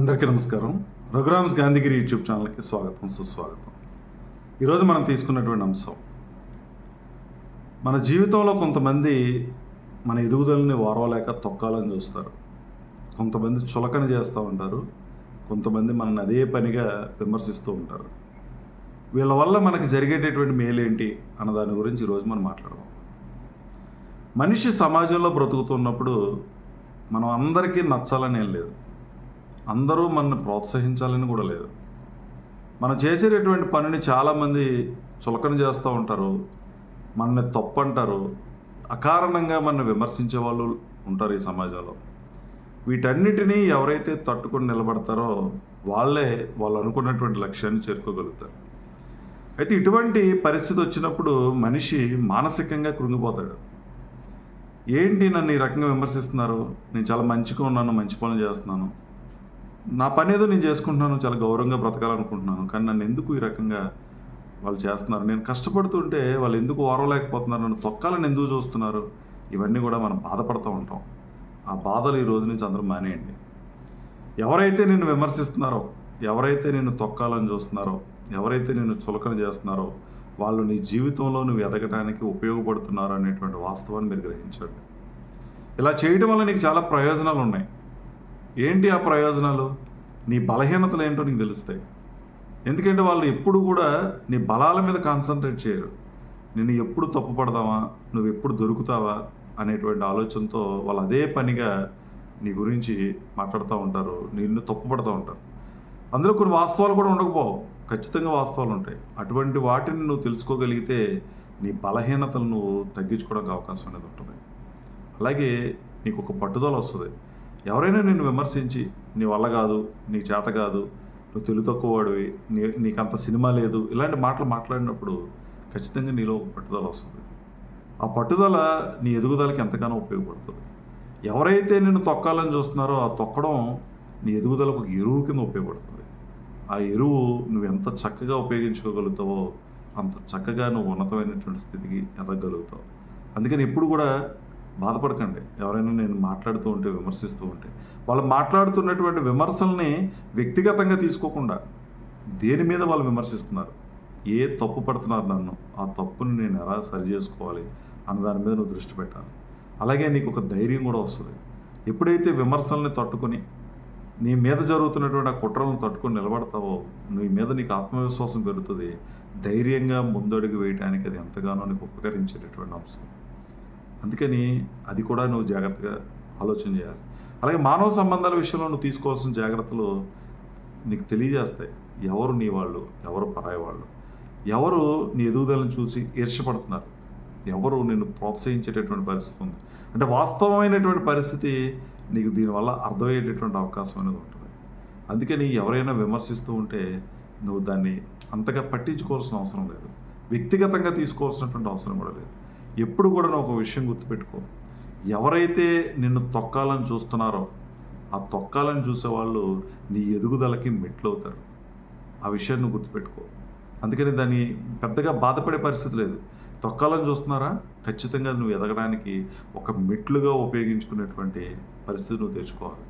అందరికీ నమస్కారం. రఘురామ్స్ గాంధీగిరి యూట్యూబ్ ఛానల్కి స్వాగతం సుస్వాగతం. ఈరోజు మనం తీసుకున్నటువంటి అంశం. మన జీవితంలో కొంతమంది మన ఎదుగుదలని వారవలేక తొక్కాలని చూస్తారు. కొంతమంది చులకన చేస్తూ ఉంటారు. కొంతమంది మనల్ని అదే పనిగా విమర్శిస్తూ ఉంటారు. వీళ్ళ వల్ల మనకి జరిగేటటువంటి మేలేంటి అన్న దాని గురించి ఈరోజు మనం మాట్లాడదాం. మనిషి సమాజంలో బ్రతుకుతున్నప్పుడు మనం అందరికీ నచ్చాలని ఏం లేదు. అందరూ మనల్ని ప్రోత్సహించాలని కూడా లేదు. మనం చేసేటటువంటి పనిని చాలామంది చులకన చేస్తూ ఉంటారు మనల్ని తప్పు అంటారు అకారణంగా మనల్ని విమర్శించే వాళ్ళు ఉంటారు ఈ సమాజంలో. వీటన్నిటినీ ఎవరైతే తట్టుకొని నిలబడతారో వాళ్ళే వాళ్ళు అనుకున్నటువంటి లక్ష్యాన్ని చేరుకోగలుగుతారు. అయితే ఇటువంటి పరిస్థితి వచ్చినప్పుడు మనిషి మానసికంగా కృంగిపోతాడు. ఏంటి నన్ను ఈ రకంగా విమర్శిస్తున్నారు? నేను చాలా మంచిగా ఉన్నాను మంచి పనులు చేస్తున్నాను. నా పని ఏదో నేను చేసుకుంటున్నాను చాలా గౌరవంగా బ్రతకాలనుకుంటున్నాను కానీ నన్ను ఎందుకు ఈ రకంగా వాళ్ళు చేస్తున్నారు? నేను కష్టపడుతుంటే వాళ్ళు ఎందుకు ఓరవలేకపోతున్నారు? నన్ను తొక్కాలని ఎందుకు చూస్తున్నారు? ఇవన్నీ కూడా మనం బాధపడుతూ ఉంటాం. ఆ బాధలు ఈ రోజు నుంచి అందరూ మానేయండి. ఎవరైతే నిన్ను విమర్శిస్తున్నారో ఎవరైతే నిన్ను తొక్కాలని చూస్తున్నారో ఎవరైతే నిన్ను చులకన చేస్తున్నారో వాళ్ళు నీ జీవితంలో నువ్వు ఎదగడానికి ఉపయోగపడుతున్నారు అనేటువంటి వాస్తవాన్ని మీరు గ్రహించండి. ఇలా చేయడం వల్ల నీకు చాలా ప్రయోజనాలు ఉన్నాయి ఏంటి ఆ ప్రయోజనాలు? నీ బలహీనతలు ఏంటో నీకు తెలుస్తాయి. ఎందుకంటే వాళ్ళు ఎప్పుడు కూడా నీ బలాల మీద కాన్సన్ట్రేట్ చేయరు. నిన్ను ఎప్పుడు తప్పు పడదామా? నువ్వు ఎప్పుడు దొరుకుతావా? అనేటువంటి ఆలోచనతో వాళ్ళు అదే పనిగా నీ గురించి మాట్లాడుతూ ఉంటారు. నిన్ను తప్పు పడుతూ ఉంటారు. అందులో కొన్ని వాస్తవాలు కూడా ఉండకపోవు. ఖచ్చితంగా వాస్తవాలు ఉంటాయి. అటువంటి వాటిని నువ్వు తెలుసుకోగలిగితే నీ బలహీనతలు నువ్వు తగ్గించుకోవడానికి అవకాశం అనేది ఉంటుంది. అలాగే నీకు ఒక పట్టుదల వస్తుంది. ఎవరైనా నిన్ను విమర్శించి నీ వల్ల కాదు నీ చేత కాదు నువ్వు తెలుగు తక్కువ వాడివి నీ నీకంత సినిమా లేదు ఇలాంటి మాటలు మాట్లాడినప్పుడు ఖచ్చితంగా నీలో ఒక పట్టుదల వస్తుంది. ఆ పట్టుదల నీ ఎదుగుదలకి ఎంతగానో ఉపయోగపడుతుంది. ఎవరైతే నిన్ను తొక్కాలని చూస్తున్నారో ఆ తొక్కడం నీ ఎదుగుదలకు ఒక ఎరువు కింద ఉపయోగపడుతుంది. ఆ ఎరువు నువ్వు ఎంత చక్కగా ఉపయోగించుకోగలుగుతావో అంత చక్కగా నువ్వు ఉన్నతమైనటువంటి స్థితికి ఎదగలుగుతావు అందుకని ఎప్పుడు కూడా బాధపడకండి. ఎవరైనా నేను మాట్లాడుతూ ఉంటే విమర్శిస్తూ ఉంటే. వాళ్ళు మాట్లాడుతున్నటువంటి విమర్శల్ని వ్యక్తిగతంగా తీసుకోకుండా దేని మీద వాళ్ళు విమర్శిస్తున్నారు? ఏ తప్పు పడుతున్నారు నన్ను? ఆ తప్పుని నేను ఎలా సరి చేసుకోవాలి అన్న దాని మీద నువ్వు దృష్టి పెట్టాలి. అలాగే నీకు ఒక ధైర్యం కూడా వస్తుంది. ఎప్పుడైతే విమర్శల్ని తట్టుకొని నీ మీద జరుగుతున్నటువంటి ఆ కుట్రలను తట్టుకొని నిలబడతావో నీ మీద నీకు ఆత్మవిశ్వాసం పెరుగుతుంది. ధైర్యంగా ముందడుగు వేయడానికి అది ఎంతగానో నీకు ఉపకరించేటటువంటి అంశం. అందుకని అది కూడా నువ్వు జాగ్రత్తగా ఆలోచన చేయాలి. అలాగే మానవ సంబంధాల విషయంలో నువ్వు తీసుకోవాల్సిన జాగ్రత్తలు నీకు తెలియజేస్తాయి. ఎవరు నీ వాళ్ళు? ఎవరు పరాయి వాళ్ళు? ఎవరు నీ ఎదుగుదలను చూసి ఈర్షపడుతున్నారు ఎవరు నిన్ను ప్రోత్సహించేటటువంటి పరిస్థితి ఉంది? అంటే వాస్తవమైనటువంటి పరిస్థితి నీకు దీనివల్ల అర్థమయ్యేటటువంటి అవకాశం అనేది ఉంటుంది. అందుకని ఎవరైనా విమర్శిస్తూ ఉంటే నువ్వు దాన్ని అంతగా పట్టించుకోవాల్సిన అవసరం లేదు. వ్యక్తిగతంగా తీసుకోవాల్సినటువంటి అవసరం కూడా లేదు. ఎప్పుడు కూడా నువ్వు ఒక విషయం గుర్తుపెట్టుకో. ఎవరైతే నిన్ను తొక్కాలని చూస్తున్నారో ఆ తొక్కాలని చూసేవాళ్ళు నీ ఎదుగుదలకి మెట్లు అవుతారు ఆ విషయాన్ని గుర్తుపెట్టుకో. అందుకని దాన్ని పెద్దగా బాధపడే పరిస్థితి లేదు. తొక్కాలని చూస్తున్నారా? ఖచ్చితంగా నువ్వు ఎదగడానికి ఒక మెట్లుగా ఉపయోగించుకునేటువంటి పరిస్థితి నువ్వు తెచ్చుకోవాలి.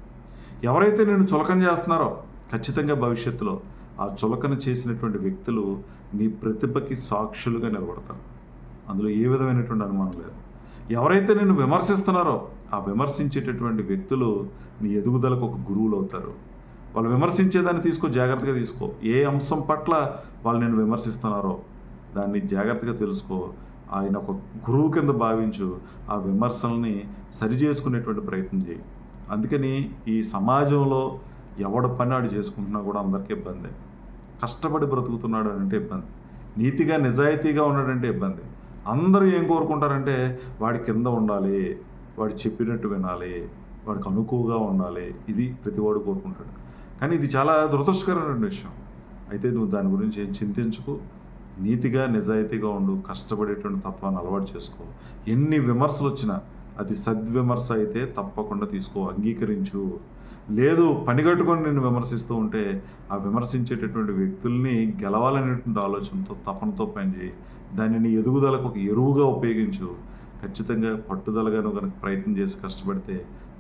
ఎవరైతే నేను చులకన చేస్తున్నారో ఖచ్చితంగా భవిష్యత్తులో ఆ చులకన చేసినటువంటి వ్యక్తులు నీ ప్రతిభకి సాక్షులుగా నిలబడతారు. అందులో ఏ విధమైనటువంటి అనుమానం లేదు. ఎవరైతే నేను విమర్శిస్తున్నారో ఆ విమర్శించేటటువంటి వ్యక్తులు నీ ఎదుగుదలకు ఒక గురువులు అవుతారు. వాళ్ళు విమర్శించేదాన్ని తీసుకో జాగ్రత్తగా తీసుకో. ఏ అంశం పట్ల వాళ్ళు నేను విమర్శిస్తున్నారో దాన్ని జాగ్రత్తగా తెలుసుకో. ఆయన ఒక గురువు కింద భావించు. ఆ విమర్శల్ని సరి చేసుకునేటువంటి ప్రయత్నం చేయి. అందుకని ఈ సమాజంలో ఎవడ పని ఆడు చేసుకుంటున్నా కూడా అందరికీ ఇబ్బంది. కష్టపడి బ్రతుకుతున్నాడు అంటే ఇబ్బంది. నీతిగా నిజాయితీగా ఉన్నాడంటే ఇబ్బంది. అందరూ ఏం కోరుకుంటారంటే వాడి కింద ఉండాలి వాడు చెప్పినట్టు వినాలి వాడికి అనుకువగా ఉండాలి ఇది ప్రతివాడు కోరుకుంటాడు. కానీ ఇది చాలా దురదృష్టకరమైన విషయం. అయితే నువ్వు దాని గురించి ఏం చింతించుకో. నీతిగా నిజాయితీగా ఉండు. కష్టపడేటువంటి తత్వాన్ని అలవాటు చేసుకో. ఎన్ని విమర్శలు వచ్చినా అది సద్విమర్శ అయితే తప్పకుండా తీసుకో అంగీకరించు. లేదు పనిగట్టుకొని నేను విమర్శిస్తూ ఉంటే ఆ విమర్శించేటటువంటి వ్యక్తుల్ని గెలవాలనేటువంటి ఆలోచనతో తపనతో పనిచేయి. దాన్ని నీ ఎదుగుదలకు ఒక ఎరువుగా ఉపయోగించు. ఖచ్చితంగా పట్టుదలగా నువ్వు కనుక ప్రయత్నం చేసి కష్టపడితే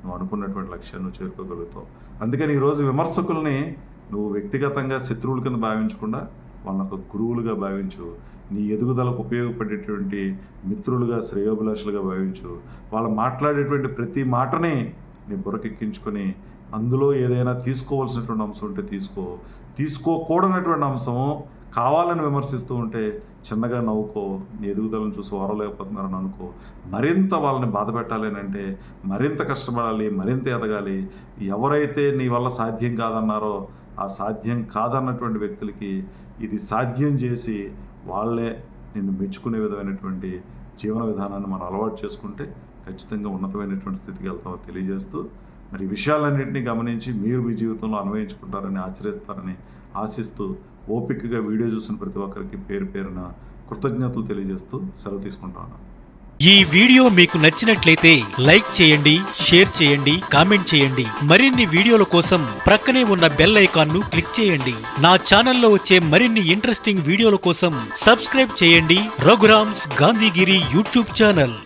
నువ్వు అనుకున్నటువంటి లక్ష్యాన్ని చేరుకోగలుగుతావు. అందుకని ఈరోజు విమర్శకుల్ని నువ్వు వ్యక్తిగతంగా శత్రువుల కింద భావించకుండా వాళ్ళని ఒక గురువులుగా భావించు. నీ ఎదుగుదలకు ఉపయోగపడేటువంటి మిత్రులుగా శ్రేయోభిలాషులుగా భావించు. వాళ్ళు మాట్లాడేటువంటి ప్రతి మాటని నీ బుర్రకెక్కించుకొని అందులో ఏదైనా తీసుకోవాల్సినటువంటి అంశం ఉంటే తీసుకో. తీసుకోకూడనటువంటి అంశం కావాలని విమర్శిస్తూ ఉంటే చిన్నగా నవ్వుకో నీ ఎదుగుదలను చూసి ఓరలేకపోతున్నారని అనుకో. మరింత వాళ్ళని బాధ పెట్టాలి అని అంటే మరింత కష్టపడాలి మరింత ఎదగాలి. ఎవరైతే నీ వల్ల సాధ్యం కాదన్నారో ఆ సాధ్యం కాదన్నటువంటి వ్యక్తులకి ఇది సాధ్యం చేసి వాళ్ళే నిన్ను మెచ్చుకునే విధమైనటువంటి జీవన విధానాన్ని మనం అలవాటు చేసుకుంటే ఖచ్చితంగా ఉన్నతమైనటువంటి స్థితికి వెళ్తామో తెలియజేస్తూ మరి విషయాలన్నింటినీ గమనించి మీరు మీ జీవితంలో అన్వయించుకుంటారని ఆచరిస్తారని ఆశిస్తూ ఓపికగా వీడియో చూసిన ప్రతి ఒక్కరికి పేరు పేరున కృతజ్ఞతలు తెలియజేస్తూ సెలవు తీసుకుంటాను ఈ వీడియో మీకు నచ్చినట్లయితే లైక్ చేయండి షేర్ చేయండి కామెంట్ చేయండి. మరిన్ని వీడియోల కోసం ప్రక్కనే ఉన్న బెల్ ఐకాన్ను క్లిక్ చేయండి. నా ఛానల్లో వచ్చే మరిన్ని ఇంట్రెస్టింగ్ వీడియోల కోసం సబ్స్క్రైబ్ చేయండి. Raghuram's Gandhigiri YouTube channel.